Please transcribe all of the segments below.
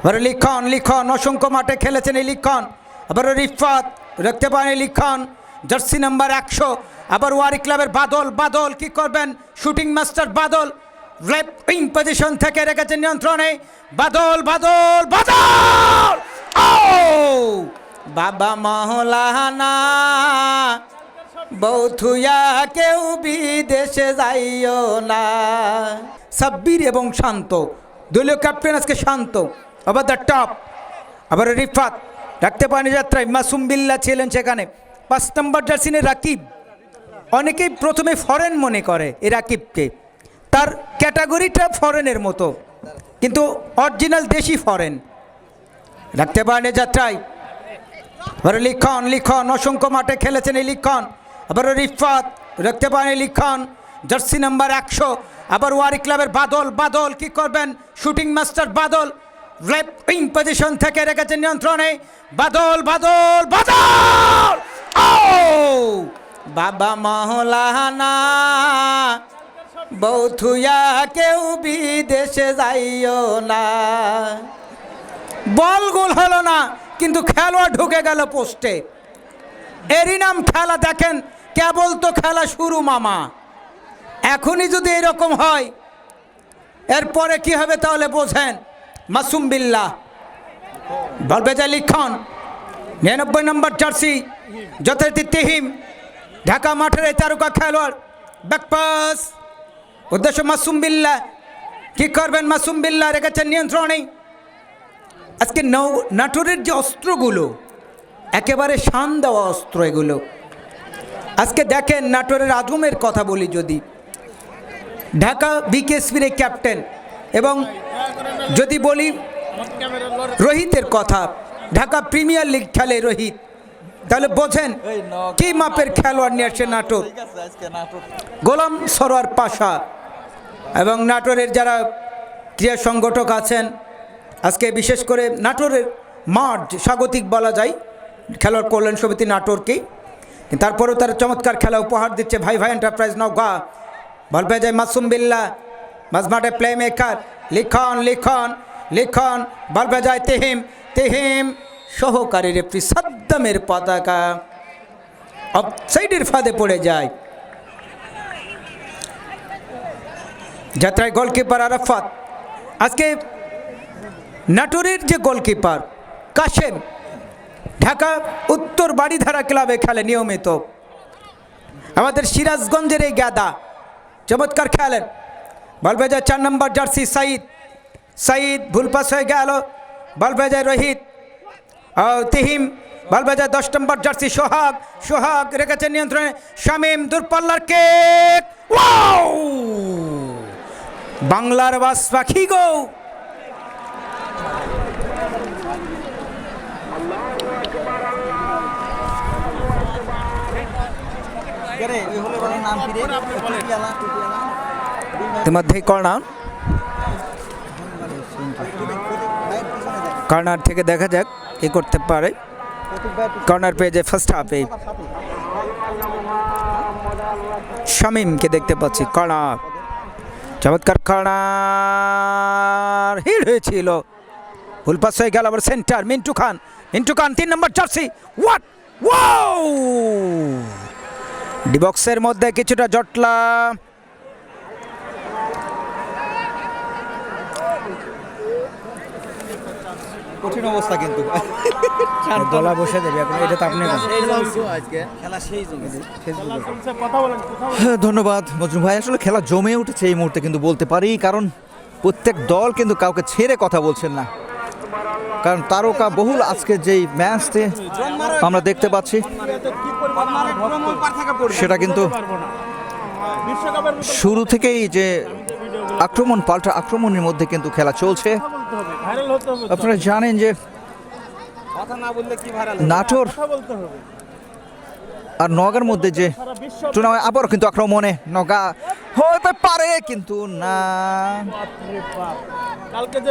আবার লিখন লিখন, অসংখ্য মাঠে খেলেছেন এই লিখন। আবার রিফাত রাখতে পারেন এই লিখন। জার্সি নাম্বার একশো। আবার ওয়ারি ক্লাবের বাদল বাদল, কি করবেন? Shooting master Badal. Left position থেকে রেখেছেন নিয়ন্ত্রণে। বাদল বাদল বাদল! ও বাবা মহলানা, বৌথুয়া, কেউ বিদেশে যাইও না। সাব্বির এবং শান্ত। দলীয় ক্যাপ্টেন আজকে শান্ত। আবার দ্য টপ আবার রিফাত রাখতে পারেনি যাত্রায় মাসুম বিল্লা ছিলেন সেখানে পাঁচ নম্বর জার্সিনে রাকিব অনেকেই প্রথমে ফরেন মনে করে এই রাকিবকে তার ক্যাটাগরিটা ফরেনের মতো। কিন্তু অরিজিনাল দেশি ফরেন রাখতে পারেনি যাত্রায় আবার লিখন লিখন অসংখ্য মাঠে খেলেছেন এই লিখন আবার রিফাত রাখতে পারেন লিখন জার্সি নাম্বার একশো। আবার ওয়ারি ক্লাবের বাদল বাদল কি করবেন shooting master Badal wing position থেকে রেখেছেন নিয়ন্ত্রণে। বাদল বাদল বাদল! ও বাবা মহলানা বৌথুয়া কেউ বিদেশে যাইও না। বল গোল হলো না, কিন্তু খেলোয়াড় ঢুকে গেল পোস্টে। এরই নাম খেলা দেখেন, কেবল তো খেলা শুরু মামা। এখনই যদি এরকম হয়, এরপরে কি হবে তাহলে বোঝেন। মাসুম বিল্লাহ। বলবেজা লিখন নিরানব্বই নম্বর জার্সি, যথারীতি তিহিম, ঢাকা মাঠের এই তারকা খেলোয়াড়। ব্যাকপাস উদ্দেশ্য মাসুম বিল্লাহ। কি করবেন মাসুম বিল্লাহ? রেখেছেন নিয়ন্ত্রণেই আজকে নৌ, নাটোরের যে অস্ত্রগুলো, একেবারে শান দেওয়া অস্ত্র এগুলো। আজকে দেখেন নাটোরের আজমের কথা বলি যদি। ঢাকা বিকেএসপির ক্যাপ্টেন এবং যদি বলি রোহিতের কথা, ঢাকা প্রিমিয়ার লিগ খেলে রোহিত, তাহলে বোঝেন কি মাপের খেলোয়াড় নিয়ে আসছে নাটোর। গোলাম সরোয়ার পাশা এবং নাটোরের যারা ক্রীড়া সংগঠক আছেন, আজকে বিশেষ করে নাটোরের মাঠ, স্বাগতিক বলা যায়, খেলোয়াড় কল্যাণ সমিতি নাটোরকে। তারপরেও তারা চমৎকার খেলা উপহার দিচ্ছে ভাই ভাই এন্টারপ্রাইজ বল পেয়ে যায় মাসুম বিল্লা মাঝমাঠে প্লে মেকার লিখন লিখন লিখন বল পেয়ে যায় তেহিম তেহিম সহকারী রেফরি সাদ্দামের পতাকা অফসাইডের ফাঁদে পড়ে যায় যাত্রায় গোলকিপার আরাফাত আজকে নাটোরের যে গোলকিপার কাশেম ঢাকা উত্তর বাড়িধারা ক্লাবে খেলে নিয়মিত আমাদের সিরাজগঞ্জের এই গাদা চমৎকার খেলেন বলবেজায় চার নম্বর জার্সি সাইদ। সাইদ ভুল পাস হয়ে গেল। বলবেজায় রোহিত। ও তিহিম বলবেজায় দশ নম্বর জার্সি সোহাগ। সোহাগ রেখেছে নিয়ন্ত্রণে। শামীম দূরপাল্লার কেক। ওয়াও! বাংলার বাস পাখি গো। ইতিমধ্যে কর্নার কর্নার থেকে দেখা যাক কি করতে পারে। কর্নার পেয়ে ফার্স্ট হাফে শামিমকে দেখতে পাচ্ছি কর্নার চমৎকার কর্নার হিট হয়েছিল। ফুল পাস হয়ে গেল আবার সেন্টার মিন্টু খান। মিন্টু খান, তিন নম্বর জার্সি হোয়াট ওয়াও ডিবক্সের মধ্যে কিছুটা জটলা। কঠিন অবস্থা কিন্তু। গলা বসে দেবে এখন এটা তো আপনি খেলা সেই জমেছে হ্যাঁ, ধন্যবাদ। মজনু ভাই আসলে খেলা জমে উঠেছে এই মুহূর্তে কিন্তু বলতে পারি কারণ প্রত্যেক দল কিন্তু কাউকে ছেড়ে কথা বলছেন না। কারণ তারকা বহুল আজকে যেই ম্যাচতে আমরা দেখতে পাচ্ছি সেটা কিন্তু শুরু থেকেই যে আক্রমণ পাল্টা আক্রমণের মধ্যে কিন্তু খেলা চলছে। আপনারা জানেন যে নাটোর আর নগার মধ্যে যে টুর্নামেন্ট আবারও কিন্তু আক্রমণে নগা হতে পারে কিন্তু না।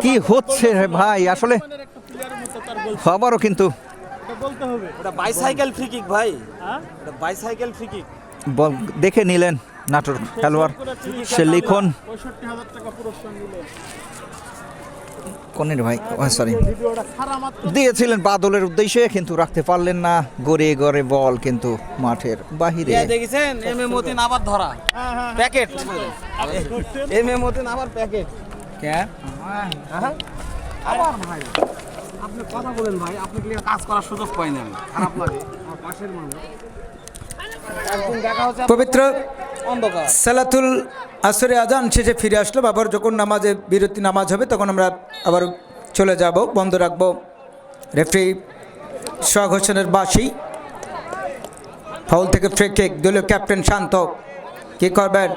কি হচ্ছে রে ভাই? আসলে আবারও কিন্তু বাইসাইকেল ফ্রি কিক ভাই। বাইসাইকেল বল দেখে নিলেন নাটোর খেলোয়াড়। সে লিখন। কনির ভাই সরি দিয়েছিলেন বাদলের উদ্দেশ্যে কিন্তু রাখতে পারলেন না। গড়ে গড়ে বল কিন্তু মাঠের বাহিরে। দেখেছেন? এম এ মতিন আবার ধরা। প্যাকেট। এম এ মতিন আবার প্যাকেট। আবার ভাই। আপনি কথা বলেন ভাই আপনি কাজ করার সুযোগ পাই না খারাপ লাগে। আমার পাশের মানুষ। পবিত্র সালাতুল আসরে আজান শেষে ফিরে আসলো আবার যখন নামাজে বিরতি নামাজ হবে, তখন আমরা আবার চলে যাব। বন্ধ রাখব রেফরি সোহাগ হোসেনের বাসি ফাউল থেকে ফ্রি কিক দলীয় ক্যাপ্টেন শান্ত। কি করবেন?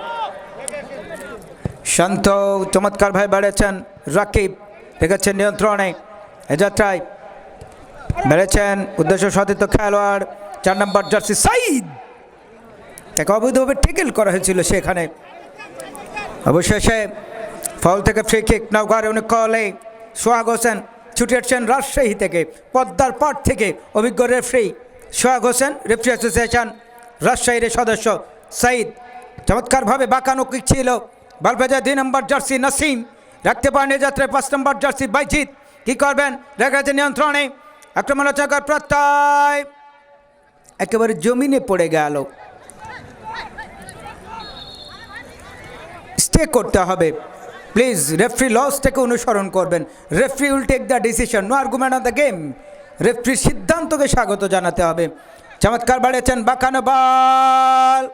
শান্ত, চমৎকার ভাই বেড়েছেন রাকিব রেখেছেন নিয়ন্ত্রণে, এ যাত্রায়। বেড়েছেন উদ্দেশ্য সতীর্থ খেলোয়াড়, চার নম্বর জার্সি সাইদ। তাকে অবৈধভাবে টেকেল করা হয়েছিল সেখানে। অবশেষে ফল থেকে ফ্রি কিক, নওগাঁর অনেক কলে সোহাগ হোসেন ছুটে এসছেন রাজশাহী থেকে। পদ্মার পাট থেকে অভিজ্ঞ referee Sohag Hossain, referee association রাজশাহীর সদস্য সাইদ। চমৎকারভাবে বাঁকানো কিক ছিল। বালবাজার দুই নম্বর জার্সি নাসিম, রাখতে পারেন যাত্রায় পাঁচ নম্বর জার্সি বাইজিৎ। কী করবেন? রেখেছে নিয়ন্ত্রণে। আক্রমণাত্মকার প্রত্যয়। একেবারে জমিনে পড়ে গেল। স্টে করতে হবে। প্লিজ রেফ্রি লস থেকে অনুসরণ করবেন। Referee will take the decision no argument of the game রেফরির সিদ্ধান্তকে স্বাগত জানাতে হবে। চমৎকার বাড়িয়েছেন বাঁকানো বাল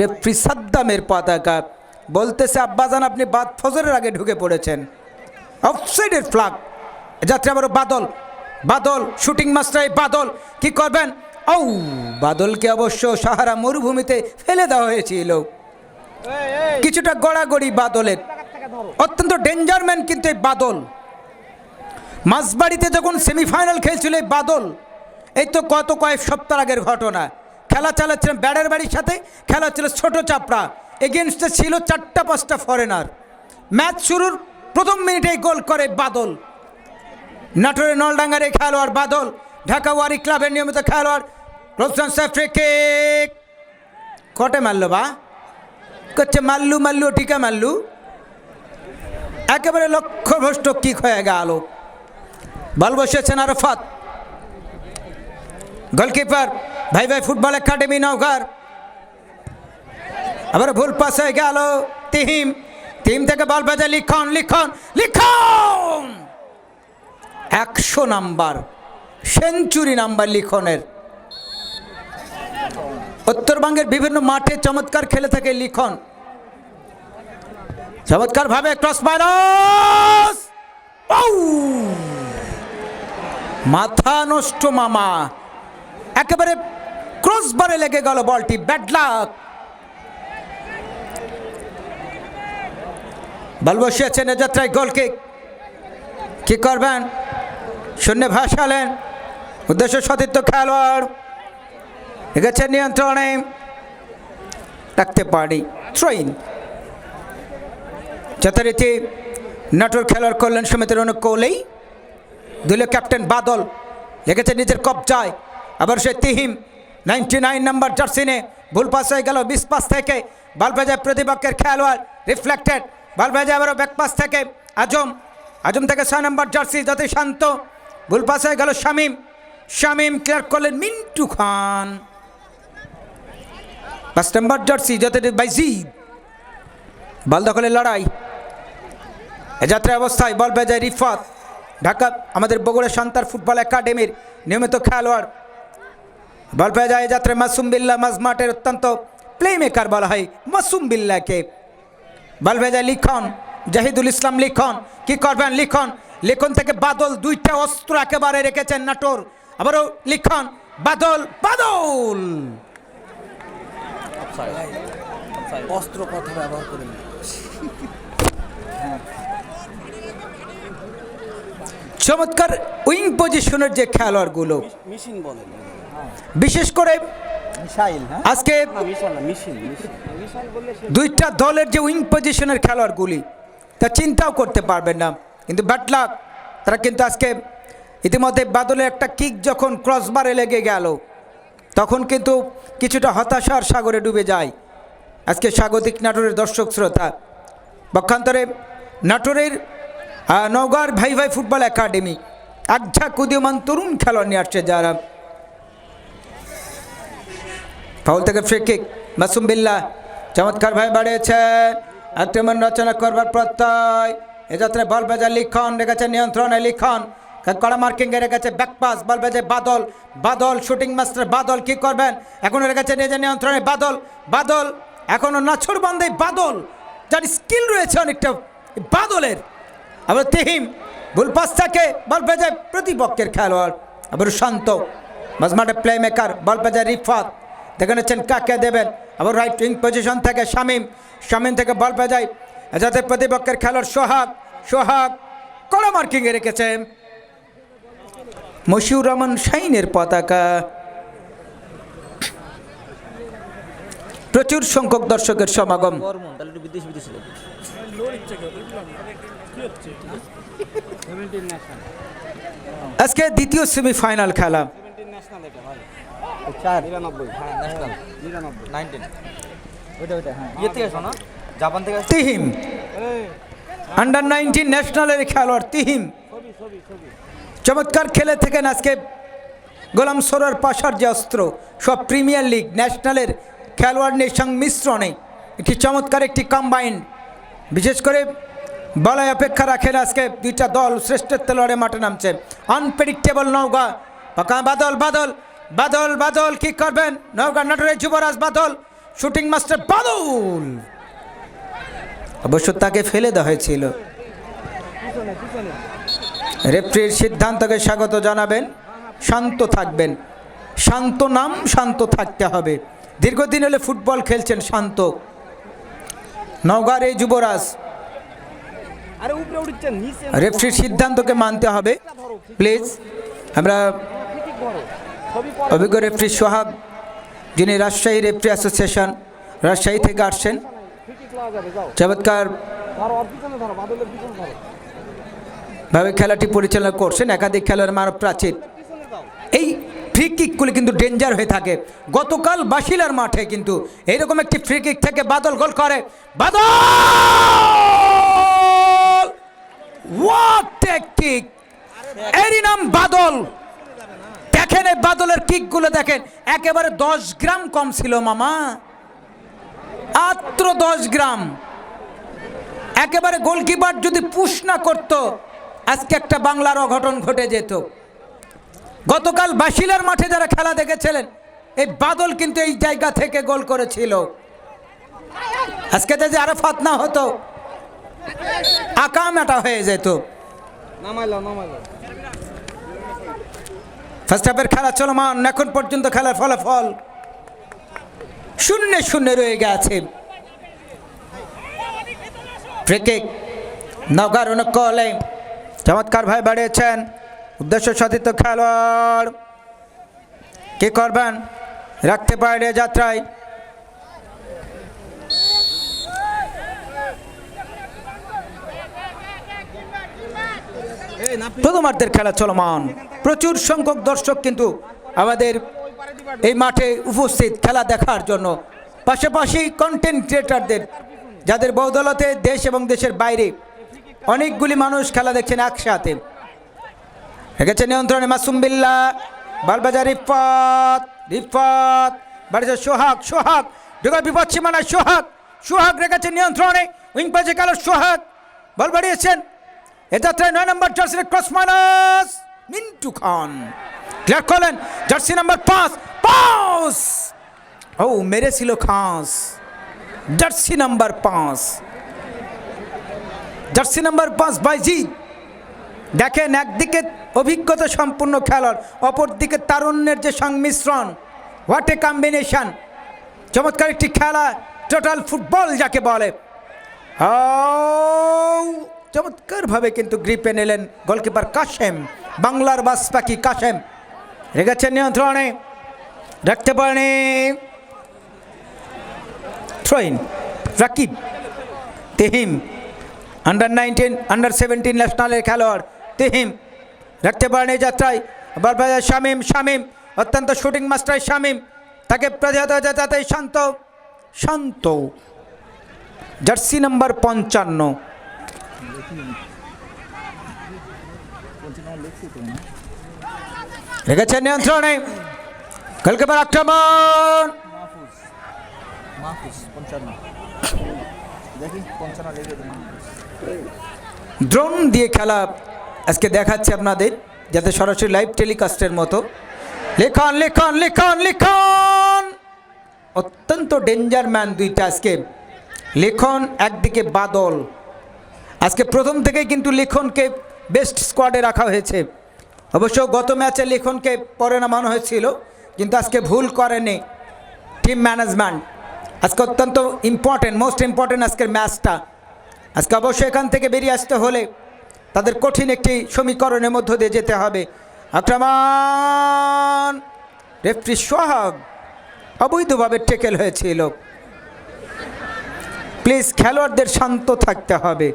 রেফ্রি সাদ্দামের পতাকা। বলতেছে আব্বাজান আপনি বাদ ফজরের আগে ঢুকে পড়েছেন। অফসাইডের ফ্লাগ যাত্রী আবারও বাদল। বাদল শুটিং মাস্টার এই বাদল। কি করবেন? ও বাদলকে অবশ্য সাহারা মরুভূমিতে ফেলে দেওয়া হয়েছিল। কিছুটা গড়াগড়ি বাদলের। অত্যন্ত ডেঞ্জার ম্যান কিন্তু এই বাদল। মাঝবাড়িতে যখন সেমিফাইনাল খেলছিল এই বাদল, এই তো কত কয়েক সপ্তাহ আগের ঘটনা। খেলা চালাচ্ছিলেন ব্যাডের বাড়ির সাথে, খেলা ছিল ছোট চাপড়া। এগেনস্টে ছিল চারটা পাঁচটা ফরেনার ম্যাচ শুরুর প্রথম মিনিটেই গোল করে বাদল। নাটোরের নলডাঙ্গার এই খেলোয়াড় বাদল, ঢাকা ওয়ারি ক্লাবের নিয়মিত খেলোয়াড়। রোশন সাফ্রিকে কটে মারলো বা? করছে মাল্লু মাল্লু টিকা মাল্লু। একেবারে লক্ষ্যভ্রষ্ট কি হয়ে গেল। বল বসেছেন আরফাত। গোলকিপার, ভাই ভাই, ফুটবল একাডেমি, নওগার। আবার ভুল পাস হয়ে গেল তিহিম। তিহিম থেকে বল বাজে লিখন লিখন লিখন! একশো নাম্বার, সেঞ্চুরি নাম্বার লিখনের। উত্তরবঙ্গের বিভিন্ন মাঠে চমৎকার খেলে থাকে লিখন। চমৎকার ভাবে ক্রস মাইনাস মাথা নষ্ট মামা। একেবারে ক্রস বারে লেগে গেল বলটি। ব্যাড লাক বল বসিয়েছেন এ যাত্রায় গোল কিক কি করবেন? শূন্য ভাসালেন। উদ্দেশ্য সতীর্থ খেলোয়াড়। এগেছে নিয়ন্ত্রণে রাখতে পারি থ্রোইন যথারীতি নাটোর খেলার কল্যাণ সমিতির অনুকূলেই দলীয় ক্যাপ্টেন বাদল লেগেছে নিজের কবজায় আবার সে তিহিম নাইনটি নাইন নাম্বার জার্সিনে ভুল পাস হয়ে গেল বিশ পাস থেকে বল প্রতিপক্ষের খেলোয়াড় রিফ্লেক্টেড বল আবারও ব্যাক পাস থেকে আজম আজম থেকে ছয় নম্বর জার্সি যত শান্ত ভুল পাস হয়ে গেল শামিম শামিম ক্লিয়ার করলেন মিন্টু খান পাঁচ নম্বর জার্সি যত বাইজিদ বল দখলের লড়াই। যাত্রা অবস্থায় বল বেজায় রিফাত। ঢাকা, আমাদের বগুড়া সন্তার ফুটবল একাডেমির নিয়মিত খেলোয়াড়। বল পেয়ে যায় মাসুম বিল্লা, মাঝ মাঠের অত্যন্ত প্লে মেকার বলা হয়, মাসুম বিল্লাকে। বল পেয়ে লিখন, জাহিদুল ইসলাম লিখন। কি করবেন লিখন? লিখন থেকে বাদল দুইটা অস্ত্র একেবারে রেখেছেন নাটোর। আবারও লিখন, বাদল বাদল! অস্ত্র কথা ব্যবহার করেন চমৎকার উইং পজিশনের যে খেলোয়াড়গুলো। মেশিন বলেন। বিশেষ করে হ্যাঁ? আজকে দুইটা দলের যে উইং পজিশনের খেলোয়াড়গুলি তা চিন্তাও করতে পারবেন না। কিন্তু ব্যাটলাক তারা কিন্তু আজকে ইতিমধ্যে বাদলের একটা কিক যখন ক্রসবারে লেগে গেল তখন কিন্তু কিছুটা হতাশার সাগরে ডুবে যায়। আজকে স্বাগতিক নাটোরের দর্শক শ্রোতা, পক্ষান্তরে নাটোরের নওগাঁর ভাই ভাই ফুটবল একাডেমি, একঝাক উদীয়মান তরুণ খেলোয়াড় নিয়ে আসছে যারা। ফাউল থেকে ফ্রিকিক মাসুম বিল্লাহ চমৎকার ভাই বাড়িয়েছেন আক্রমণ রচনা করবার প্রত্যয়। এ যাত্রায় বল বাজা লিখন, রেখেছে নিয়ন্ত্রণে লিখন। কড়া মার্কিংয়ে রেখেছে ব্যাকপাস বল বাজে বাদল বাদল, শুটিং মাস্টার বাদল কি করবেন? এখনও রেখেছে নিজের নিয়ন্ত্রণে বাদল বাদল এখনও নাছর বান্ধে বাদল, যার স্কিল রয়েছে অনেকটা, বাদলের। আবার তেহিম, ভুল পাস থাকে বল বাজে প্রতিপক্ষের খেলোয়াড়। আবার শান্ত মাঝমাঠে প্লে মেকার বল বাজে রিফাত। দেখে নিচ্ছেন কাকে দেবেন। আবার রাইট উইং পজিশন থেকে শামিম। শামিম থেকে বল বাজায় যাতে প্রতিপক্ষের খেলোয়াড় সোহাগ সোহাগ কড়া মার্কিংয়ে রেখেছে মশিউর রহমান শাইনের পতাকা। প্রচুর সংখ্যক দর্শকের সমাগম। আজকে দ্বিতীয় সেমিফাইনাল খেলা। তিহিম। আন্ডার নাইনটিন ন্যাশনালের খেলোয়াড় তিহিম। চমৎকার খেলে থাকেন আজকে গোলাম সরার পাশার যে অস্ত্র, সব প্রিমিয়ার লিগ, ন্যাশনালের খেলোয়াড়দের সংমিশ্রণে একটি চমৎকার একটি কম্বাইন্ড বিশেষ করে বলায় অপেক্ষা রাখেন আজকে দুইটা দল, শ্রেষ্ঠত্ব লড়ে মাঠে নামছে। আনপ্রেডিক্টেবল নৌকা বাদল বাদল বাদল বাদল, কি করবেন? নৌকা নাটোরের যুবরাজ বাদল শুটিং মাস্টার বাদল। অবশ্য তাকে ফেলে দেওয়া হয়েছিল। রেফ্রির সিদ্ধান্তকে স্বাগত জানাবেন শান্ত থাকবেন শান্ত নাম শান্ত থাকতে হবে দীর্ঘদিন হলে ফুটবল খেলছেন শান্ত নওগাঁর এই যুবরাজ রেফ্রির সিদ্ধান্তকে মানতে হবে প্লিজ আমরা অভিজ্ঞ রেফ্রি সোহাগ যিনি রাজশাহী রেফ্রি অ্যাসোসিয়েশন রাজশাহী থেকে আসছেন চমৎকার ধরো ওর পিছনে ধরো বাদলের পিছনে ধরো ভাবে খেলাটি পরিচালনা করছেন একাধিক খেলোয়াড় মানব প্রাচীর। এই ফ্রি কিকগুলি কিন্তু ডেঞ্জার হয়ে থাকে। গতকাল বাসিলার মাঠে কিন্তু এইরকম একটি ফ্রি কিক থেকে বাদল গোল করে। বাদল! এরই নাম বাদল। দেখেন এই বাদলের কিকগুলো দেখেন। একেবারে দশ গ্রাম কম ছিল মামা। মাত্র দশ গ্রাম। একেবারে গোলকিপার যদি পুশ না করতো আজকে একটা বাংলার অঘটন ঘটে যেত। গতকাল বাসিলার মাঠে যারা খেলা দেখেছিলেন এই বাদল কিন্তু এই জায়গা থেকে গোল করেছিল। আজকে যদি আরাফাত ফাতনা হতো আকামাটা হয়ে যেত। ফার্স্ট হাফের খেলা চলমান এখন পর্যন্ত খেলার ফলাফল শূন্য শূন্য রয়ে গেছে। ফ্রিকিক নগার অনুকলে চমৎকার ভাই বাড়িয়েছেন। উদ্দেশ্য সাধিত খেলোয়াড়। কি করবেন? রাখতে পারে যাত্রায়। প্রথমার্ধের খেলা চলমান। প্রচুর সংখ্যক দর্শক কিন্তু আমাদের এই মাঠে উপস্থিত খেলা দেখার জন্য। পাশাপাশি কন্টেন্ট ক্রিয়েটারদের যাদের বৌদলতে দেশ এবং দেশের বাইরে অনেকগুলি মানুষ খেলা দেখছেন একসাথে। রেখেছে নিয়ন্ত্রণে মাসুম বিল্লা, বালবাজার রিফাত রিফাত বাড়িতে সোহাগ সোহাগ, ঢুকার বিপদ সীমানায় সোহাগ সোহাগ রেখেছে নিয়ন্ত্রণে, উইং পাশে গেল সোহাগ, বল বাড়িয়েছেন। এ যাত্রায় নয় নম্বর জার্সির cross minus, Mintu Khan. Clear করলেন জার্সি নাম্বার পাঁচ পাঁচ। ও, মেরেছিল খাস। জার্সি নাম্বার পাঁচ। জার্সি নাম্বার পাঁচ বাইজি দেখেন একদিকে অভিজ্ঞতা সম্পূর্ণ খেলোয়াড়, অপরদিকে তারুণ্যের যে সংমিশ্রণ। হোয়াট এ কম্বিনেশন চমৎকার একটি খেলা টোটাল ফুটবল যাকে বলে। চমৎকারভাবে কিন্তু গ্রিপে নিলেন গোলকিপার কাশেম, বাংলার বাস পাখি কাশেম। রেখেছেন নিয়ন্ত্রণে, রাখতে পারেনি। Throw in Rakib, Tehim under nineteen under seventeen ন্যাশনালের খেলোয়াড় তিহিম রাখতে পারেন এই যাত্রায় বারবাজার শামিম শামিম, অত্যন্ত শুটিং মাস্টার শামিম, তাকে প্রজাত যাতে শান্ত শান্ত। জার্সি নাম্বার পঞ্চান্ন। রেখেছেন নিয়ন্ত্রণে। গোলকিপার আক্রমণ। দেখি, পঞ্চান্ন ড্রোন দিয়ে খেলা আজকে দেখাচ্ছে আপনাদের, যাতে সরাসরি লাইভ টেলিকাস্টের মতো। লেখন লেখন লেখন লেখন! অত্যন্ত ডেঞ্জার ম্যান দুইটা আজকে। লেখন একদিকে বাদল। আজকে প্রথম থেকেই কিন্তু লেখনকে বেস্ট স্কোয়াডে রাখা হয়েছে। অবশ্য গত ম্যাচে লেখনকে পরে নামানো হয়েছিল, কিন্তু আজকে ভুল করেনি টিম ম্যানেজমেন্ট আজকে অত্যন্ত ইম্পর্টেন্ট মোস্ট ইম্পর্টেন্ট আজকের ম্যাচটা আজকে অবশ্যই এখান থেকে বেরিয়ে আসতে হলে তাদের কঠিন একটি সমীকরণের মধ্য দিয়ে যেতে হবে। আক্রমণ! রেফ্রি সোহাগ অবৈধভাবে টেকেল হয়েছিল। প্লিজ খেলোয়াড়দের শান্ত থাকতে হবে।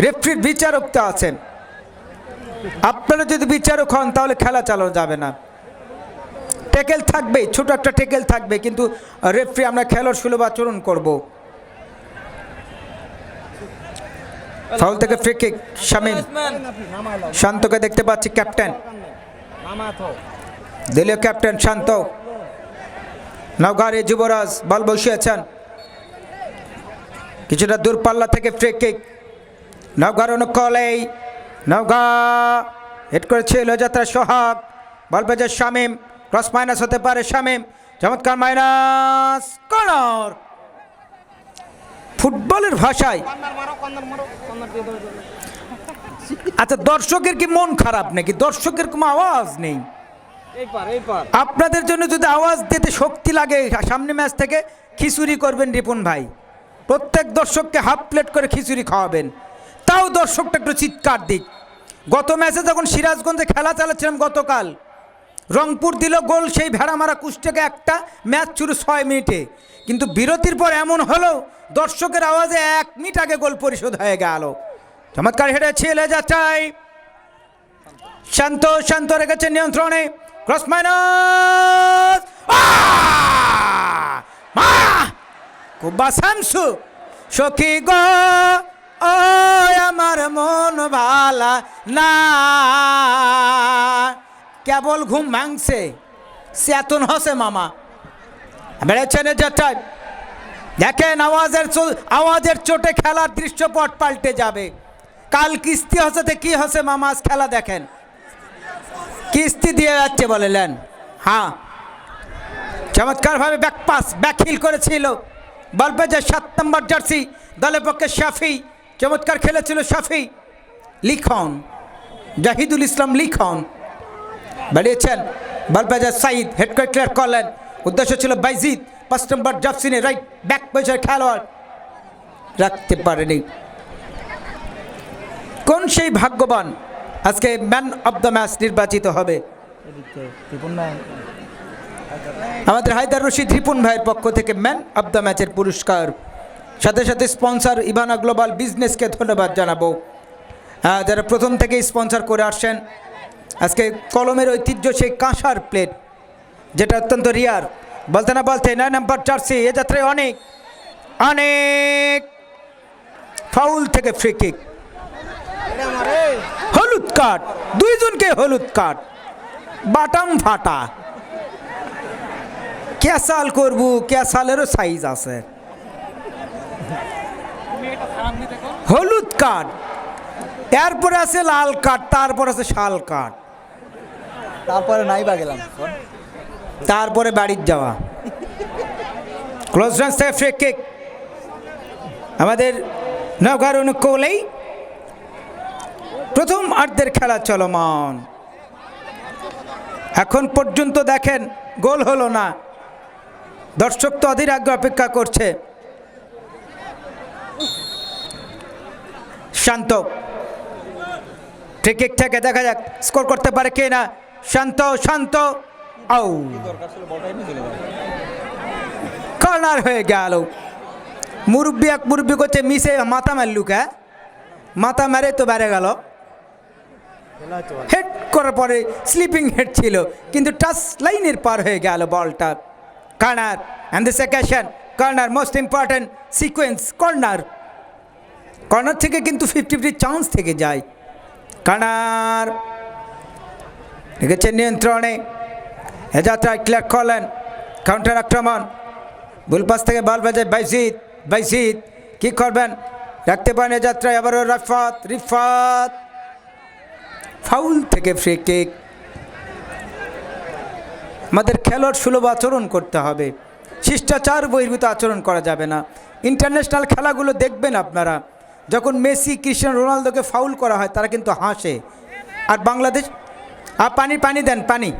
রেফ্রির বিচারক তো আছেন। আপনারা যদি বিচারক হন, তাহলে খেলা চালানো যাবে না। টেকেল থাকবে ছোট একটা টেকেল থাকবে, কিন্তু রেফ্রি, আমরা খেলোয়াড় সুলভ আচরণ করব। ফাউল থেকে ফ্রি কিক শামিম। শান্তকে দেখতে পাচ্ছি ক্যাপ্টেন দলীয় ক্যাপ্টেন শান্ত। নওগাঁর যুবরাজ বল বসিয়েছেন। কিছুটা দূরপাল্লা থেকে ফ্রি কিক নওগাঁর অনুকলেই নওগাঁ হেড করেছিল যাত্রা সোহাগ। বল পেয়েছে শামিম। ক্রস মাইনাস হতে পারে শামিম। চমৎকার মাইনাস কর্নার ফুটবলের ভাষায়। আচ্ছা দর্শকের কি মন খারাপ নাকি? দর্শকের কোনো আওয়াজ নেই। আপনাদের জন্য যদি আওয়াজ দিতে শক্তি লাগে সামনে ম্যাচ থেকে খিচুড়ি করবেন রিপন ভাই। প্রত্যেক দর্শককে হাফ প্লেট করে খিচুড়ি খাওয়াবেন। তাও দর্শকটা একটু চিৎকার দিক। গত ম্যাচে যখন সিরাজগঞ্জে খেলা চালাচ্ছিলাম গতকাল রংপুর দিল গোল সেই ভেড়া মারা কুষ্টেকে একটা ম্যাচ শুরু ছয় মিনিটে। কিন্তু বিরতির পর এমন হলো দর্শকের আওয়াজে এক মিনিট আগে গোল পরিশোধ হয়ে গেল। চমৎকার হেঁটে ছেলে যাচ্ছাই শান্ত শান্ত রেখেছে নিয়ন্ত্রণে। Cross minus. সখী গো ও আমার মন ভালা না। কেবল ঘুম ভাঙছে। চেতন হসে মামা। বেড়েছেন যেটাই দেখেন আওয়াজের আওয়াজের চোটে খেলার দৃশ্যপট পাল্টে যাবে। কাল কিস্তি হসেতে কি হসে মামা? আজ খেলা দেখেন। কিস্তি দিয়ে যাচ্ছে বলেলেন হ্যাঁ। চমৎকারভাবে ব্যাক পাস ব্যাক করেছিল। বলবে যে সাত নম্বর জার্সি, দলের পক্ষে শাফি। চমৎকার খেলেছিল শাফি। লিখন। জাহিদুল ইসলাম লিখন। বেরিয়েছেন বলবাজার সাইদ হেড ক্লিয়ার করলেন। উদ্দেশ্য ছিল বাইজিদ। পাঁচ নম্বর জাফসিনে রাইট ব্যাক পয়সার খেলোয়াড়। রাখতে পারেনি। কোন সেই ভাগ্যবান? আজকে ম্যান অব দ্য ম্যাচ নির্বাচিত হবে। আমাদের হায়দার রশিদ রিপুন ভাইয়ের পক্ষ থেকে ম্যান অব দ্য ম্যাচের পুরস্কার। সাথে সাথে স্পন্সর ইভানা গ্লোবাল বিজনেসকে ধন্যবাদ জানাব। যারা প্রথম থেকেই স্পন্সর করে আসছেন, আজকে কলমের ঐতিহ্য সেই কাঁসার প্লেট যেটা অত্যন্ত রিয়ার বলতে না বলতে নয় নাম্বার জার্সি এ যাত্রায় অনেক অনেক ফাউল থেকে ফ্রি হলুদ কার্ড, দুইজনকে হলুদ কার্ড, বাটাম ফাটা। ক্যাসাল করব, ক্যাসালেরও সাইজ আছে। হলুদ কার্ড, এরপরে আছে লাল কার্ড, তারপর আছে শাল কার্ড। তারপরে নাই বা গেলাম। তারপরে বাড়ির যাওয়া। ক্লোজ রান্স থেকে ফ্রি কিক আমাদের নৌকার অনুকূলেই প্রথম আর্ধের খেলা চলমান। এখন পর্যন্ত দেখেন গোল হলো না। দর্শক তো অধীর আগ্রহ অপেক্ষা করছে। শান্ত। ফ্রি কিক থেকে দেখা যাক স্কোর করতে পারে কে না শান্ত শান্ত। কর্নার হয়ে গেল। মুরব্বী এক মুরব্বী করছে মিসে মাথা মারলু কে মাথা মেরে তো বেড়ে গেল। হেড করার পরে স্লিপিং হেড ছিল, কিন্তু টাচ লাইনের পার হয়ে গেল বলটা। Corner and this occasion corner most important sequence corner corner থেকে কিন্তু ফিফটি ফিফটি চান্স থেকে যায়। কানার রেখেছে নিয়ন্ত্রণে? যাত্রায় ক্লিয়ার করলেন। কাউন্টার আক্রমণ। বুলপাস থেকে বল বাজে বাইজিৎ বাইজিৎ কি করবেন? রাখতে পারেন যাত্রায় আবারও রাফাত, রিফাত। ফাউল থেকে ফ্রি কিক আমাদের খেলোয়াড় সুলভ আচরণ করতে হবে। শিষ্টাচার বহির্ভূত আচরণ করা যাবে না। ইন্টারন্যাশনাল খেলাগুলো দেখবেন আপনারা। যখন মেসি ক্রিস্টিয়ানো রোনালদোকে ফাউল করা হয়, তারা কিন্তু হাসে। আর বাংলাদেশ আর পানি পানি দেন, পানি।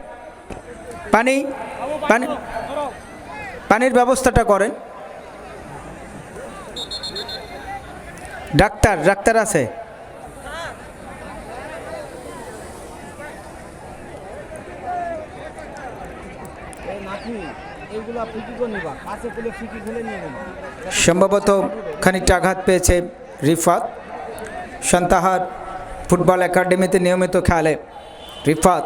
পানি পানি, পানির ব্যবস্থাটা করেন। ডাক্তার ডাক্তার আছে? সম্ভবত খানিকটা আঘাত পেয়েছে রিফাত সন্তাহার ফুটবল একাডেমিতে নিয়মিত খেলে। রিফাত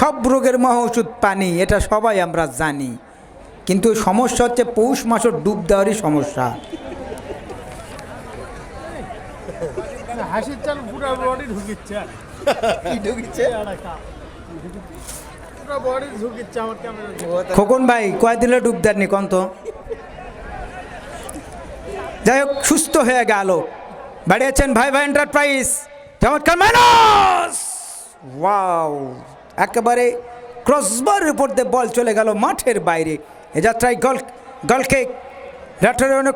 সব রোগের মহা ওষুধ পানি এটা সবাই আমরা জানি। কিন্তু সমস্যা হচ্ছে পৌষ মাসের ডুব দেওয়ারই সমস্যা। হাসির চাল পুরো বডি ঢুকিচ্ছে। ঢুকিচ্ছে? পুরো বডি ঢুকিচ্ছে আমার ক্যামেরা খোকন ভাই কয়দিনে ডুব দেননি কন তো যাই হোক সুস্থ হয়ে গেল। বাড়িয়েছেন ভাই ভাই এন্টারপ্রাইজ চমৎকার মানুষ ওয়াও একেবারে ক্রসবার উপর দিয়ে বল চলে গেল মাঠের বাইরে। এ যাত্রায় গল গলকে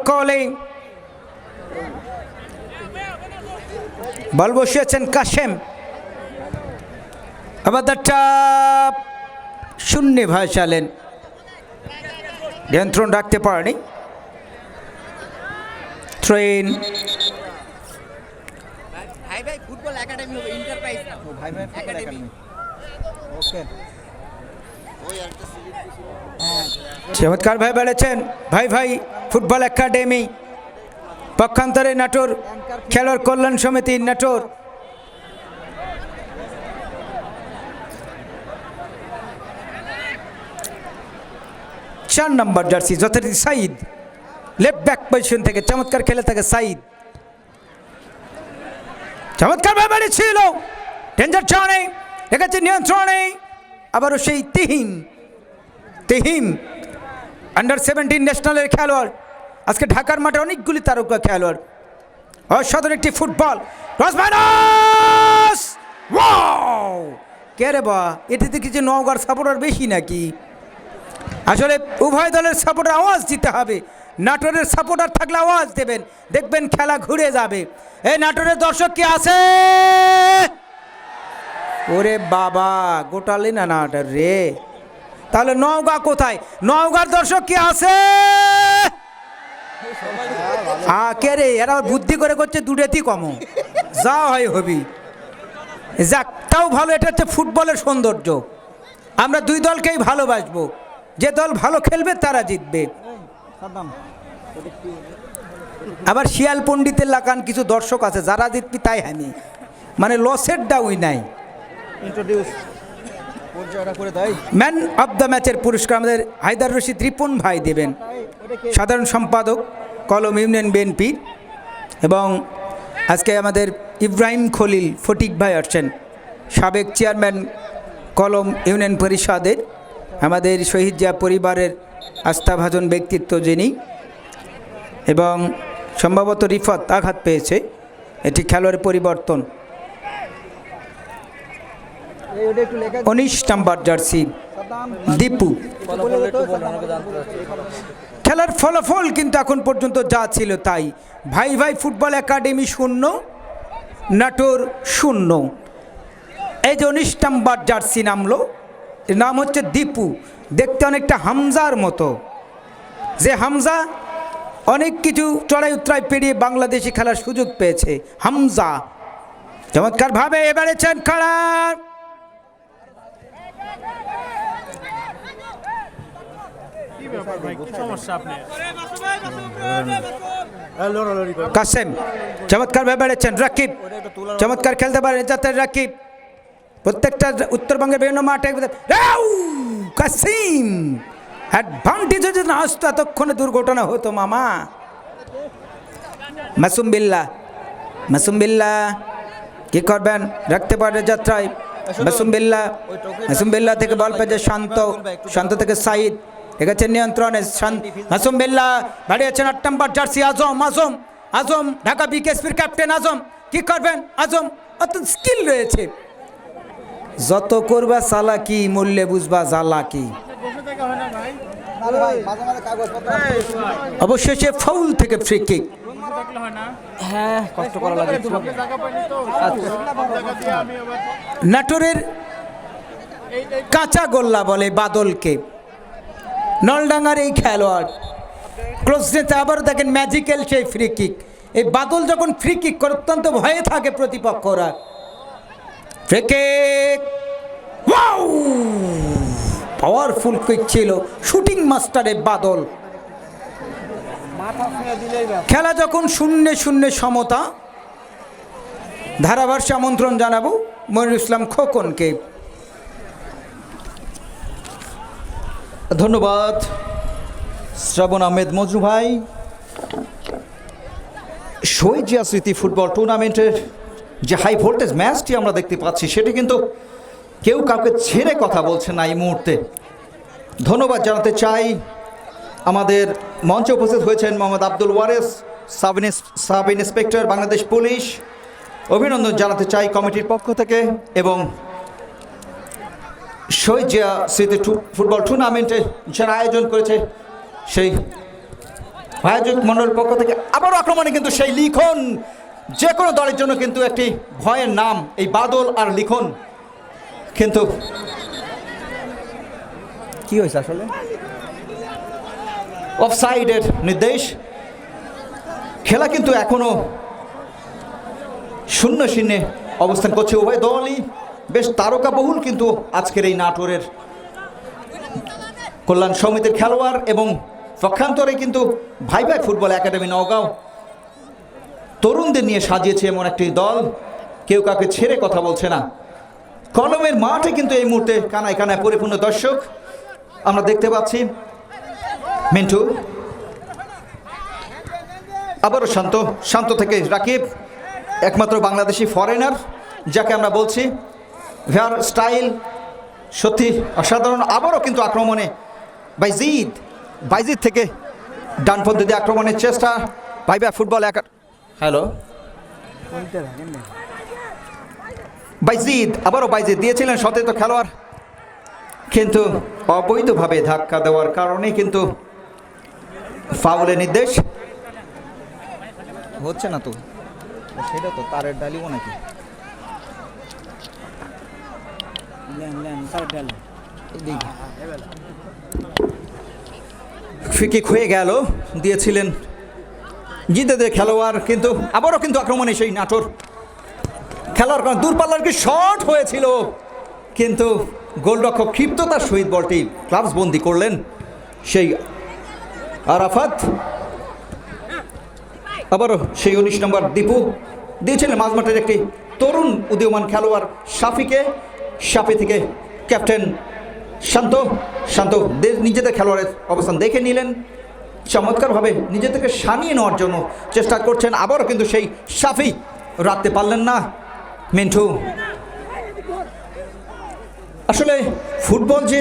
কলে বল বসিয়েছেন কাশেম। আবার দ্যাটটা শূন্যে ভাসালেন। নিয়ন্ত্রণ রাখতে পারেনি। ট্রেন ভাই ভাই ফুটবল একাডেমি হবে না। ভাই ভাই একাডেমি চমৎকার ভাই বেড়েছেন। ভাই ভাই, ফুটবল একাডেমি, পক্ষান্তরে নাটোর, খেলোয়াড় কল্যাণ সমিতি নাটোর। চার নম্বর জার্সি, যথারীতি সাইদ। লেফট ব্যাক পজিশন থেকে চমৎকার খেলে থাকে সাইদ। চমৎকার ব্যাপারে ছিল ডেঞ্জার রেখেছে নিয়ন্ত্রণে, আবারও সেই তিহিম তিহিম আন্ডার সেভেন্টিন ন্যাশনালের খেলোয়াড়। আজকে ঢাকার মাঠে অনেকগুলি তারকা খেলোয়াড়। অসাধারণ একটি ফুটবল। কে রে বা এটিতে কিছু নওগাঁর সাপোর্টার বেশি নাকি? আসলে উভয় দলের সাপোর্টার আওয়াজ দিতে হবে। নাটোরের সাপোর্টার থাকলে আওয়াজ দেবেন। দেখবেন খেলা ঘুরে যাবে। এই নাটোরের দর্শক কি আছে? ওরে বাবা, গোটালে না নাটোর রে। তাহলে নওগাঁ কোথায়? নওগাঁর দর্শক কি আছে? কে রে? এরা বুদ্ধি করে করছে দুটেতেই কম যা হয় হবি। যাক, তাও ভালো, এটা হচ্ছে ফুটবলের সৌন্দর্য। আমরা দুই দলকেই ভালোবাসবো। যে দল ভালো খেলবে, তারা জিতবে। আবার শিয়াল পণ্ডিতের লাগান কিছু দর্শক আছে, যারা জিতবি তাই হানি। মানে লসের ডাউই নাই। Introduce man of the? ম্যাচের পুরস্কার আমাদের হায়দার রশিদ রিপন ভাই দেবেন। সাধারণ সম্পাদক কলম ইউনিয়ন বিএনপি এবং আজকে আমাদের ইব্রাহিম খলিল ফটিক ভাই আসছেন। সাবেক চেয়ারম্যান কলম ইউনিয়ন পরিষদের আমাদের শহীদ জিয়া পরিবারের আস্থাভাজন ব্যক্তিত্ব যিনি এবং সম্ভবত রিফত আঘাত পেয়েছে। এটি খেলোয়াড় পরিবর্তন এই ওটা একটু লেখা উনিশ নাম্বার জার্সি, দীপু। খেলার ফলাফল কিন্তু এখন পর্যন্ত যা ছিল তাই। ভাই ভাই ফুটবল একাডেমি শূন্য, নাটোর শূন্য। এই যে উনিশ নাম্বার জার্সি নামলো, এর নাম হচ্ছে দীপু। দেখতে অনেকটা হামজার মতো। যে হামজা অনেক কিছু চড়াই উত্তরায় পেরিয়ে বাংলাদেশি খেলার সুযোগ পেয়েছে, হামজা। চমৎকারভাবে এবারেছেন খেলার। ব্যাপার ভাই কি সমস্যা আপনি কাসেম চমৎকার ভাবে বেড়েছেন রাকিব। চমৎকার খেলতে পারেন যাতে রাকিব। প্রত্যেকটা উত্তরবঙ্গের বিভিন্ন মাঠে! কাসিম অ্যাডভান্টেজে যদি না আসতো এতক্ষণে দুর্ঘটনা হতো মামা। মাসুম বিল্লা মাসুম বিল্লা কি করবেন? রাখতে পারে যাত্রায়। মাসুম বিল্লা মাসুম বিল্লা থেকে বল পেয়েছে শান্ত শান্ত থেকে সাইদ। আছে নিয়ন্ত্রণে মাসুম বিল্লা দাঁড়িয়েছেন আট নম্বর জার্সি আজম আজম আজম ঢাকা বিকেএসপির ক্যাপ্টেন আজম। কি করবেন আজম? অত স্কিল রয়েছে। যত করবা সালা চালাকি মূল্যে বুঝবা ভাই অবশেষে ফাউল থেকে ফ্রি কিক হয় কষ্ট করা লাগে নাটোরের কাঁচা গোল্লা বলে বাদলকে। নলডাঙ্গার এই খেলোয়াড়। ক্লোজনেসে আবার দেখেন ম্যাজিক্যাল সেই ফ্রি কিক এই বাদল যখন ফ্রি কিক করে, অত্যন্ত ভয়ে থাকে প্রতিপক্ষরা। পাওয়ারফুল কিক ছিল। শুটিং মাস্টারের বাদল। খেলা যখন শূন্য শূন্য সমতা। ধারাভাষ্য আমন্ত্রণ জানাব মনিরুল ইসলাম খোকনকে। ধন্যবাদ। শ্রাবণ আহমেদ মজনু ভাই। শহীদ জিয়া স্মৃতি ফুটবল টুর্নামেন্টের যে হাই ভোল্টেজ ম্যাচটি আমরা দেখতে পাচ্ছি, সেটি কিন্তু কেউ কাউকে ছেড়ে কথা বলছে না এই মুহূর্তে। ধন্যবাদ জানাতে চাই আমাদের মঞ্চে উপস্থিত হয়েছেন Mohammad Abdul Wares, sub sub inspector, Bangladesh police. অভিনন্দন জানাতে চাই কমিটির পক্ষ থেকে এবং শহীদ জিয়া স্মৃতি ফুটবল টুর্নামেন্টে যারা আয়োজন করেছে। সেই আয়োজক মণ্ডলের পক্ষ থেকে আবারও আক্রমণে কিন্তু সেই লিখন। যে কোনো দলের জন্য কিন্তু একটি ভয়ের নাম, এই বাদল আর লিখন। কিন্তু কি হয়েছে আসলে? অফসাইডের নির্দেশ। খেলা কিন্তু এখনও শূন্য শূন্যে অবস্থান করছে উভয় দলই। বেশ তারকা বহুল কিন্তু আজকের এই নাটোরের কল্যাণ সমিতির খেলোয়াড় এবং পক্ষান্তরে কিন্তু ভাই ভাই ফুটবল একাডেমি নওগাঁও তরুণদের নিয়ে সাজিয়েছে এমন একটি দল। কেউ কাউকে ছেড়ে কথা বলছে না। কলমের মাঠে কিন্তু এই মুহূর্তে কানায় কানায় পরিপূর্ণ দর্শক। আমরা দেখতে পাচ্ছি মিন্টু। আবারও শান্ত শান্ত থেকে রাকিব। একমাত্র বাংলাদেশি ফরেনার যাকে আমরা বলছি ভেয়ার স্টাইল সত্যি অসাধারণ। আবারও কিন্তু আক্রমণে বাইজিদ বাইজিদ থেকে ডানপন্থী দিয়ে আক্রমণের চেষ্টা। ভাইবা ফুটবল একা হ্যালো। বাইজিদ আবারও বাইজিদ দিয়েছিলেন সতেত খেলোয়াড়। কিন্তু অবৈধভাবে ধাক্কা দেওয়ার কারণে কিন্তু ফাউলের নির্দেশ। হচ্ছে না তো? সেটা তো তারের ডালিও নাকি? ফিকিক হয়ে গেল দিয়েছিলেন জিতেদের খেলোয়াড় কিন্তু আবারও কিন্তু আক্রমণে সেই নাটোর। খেলার কারণ দূরপাল্লার কি শট হয়েছিল কিন্তু গোলরক্ষক ক্ষিপ্ততার সহিত বলটি ক্লাবস বন্দি করলেন সেই আরাফাত। আবারও সেই উনিশ নম্বর দীপু দিয়েছিলেন মাঝমাঠের একটি তরুণ উদীয়মান খেলোয়াড় শাফিকে। শাফি থেকে ক্যাপ্টেন শান্ত শান্ত নিজেদের খেলোয়াড়ের অবস্থান দেখে নিলেন। চমৎকারভাবে নিজেদেরকে সানিয়ে নেওয়ার জন্য চেষ্টা করছেন, আবারও কিন্তু সেই সাফি রাখতে পারলেন না মিন্টু। আসলে ফুটবল যে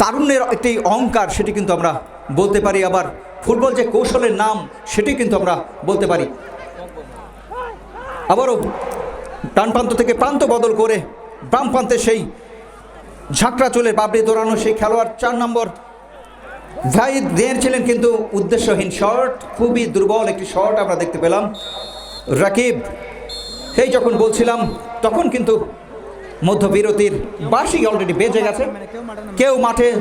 তারুণ্যের একটি অহংকার, সেটি কিন্তু আমরা বলতে পারি, আবার ফুটবল যে কৌশলের নাম, সেটি কিন্তু আমরা বলতে পারি। আবারও ডান প্রান্ত থেকে প্রান্ত বদল করে বাম প্রান্তে সেই ঝাঁকড়া চলে বাবরি দৌড়ানো সেই খেলোয়াড়, চার নম্বর ভাই ছিলেন কিন্তু উদ্দেশ্যহীন শট, খুবই দুর্বল একটি শট আমরা দেখতে পেলাম। রাকিব, সেই যখন বলছিলাম, তখন কিন্তু মধ্যবিরতির বার্ষিক অলরেডি বেজে গেছে। কেউ মাঠে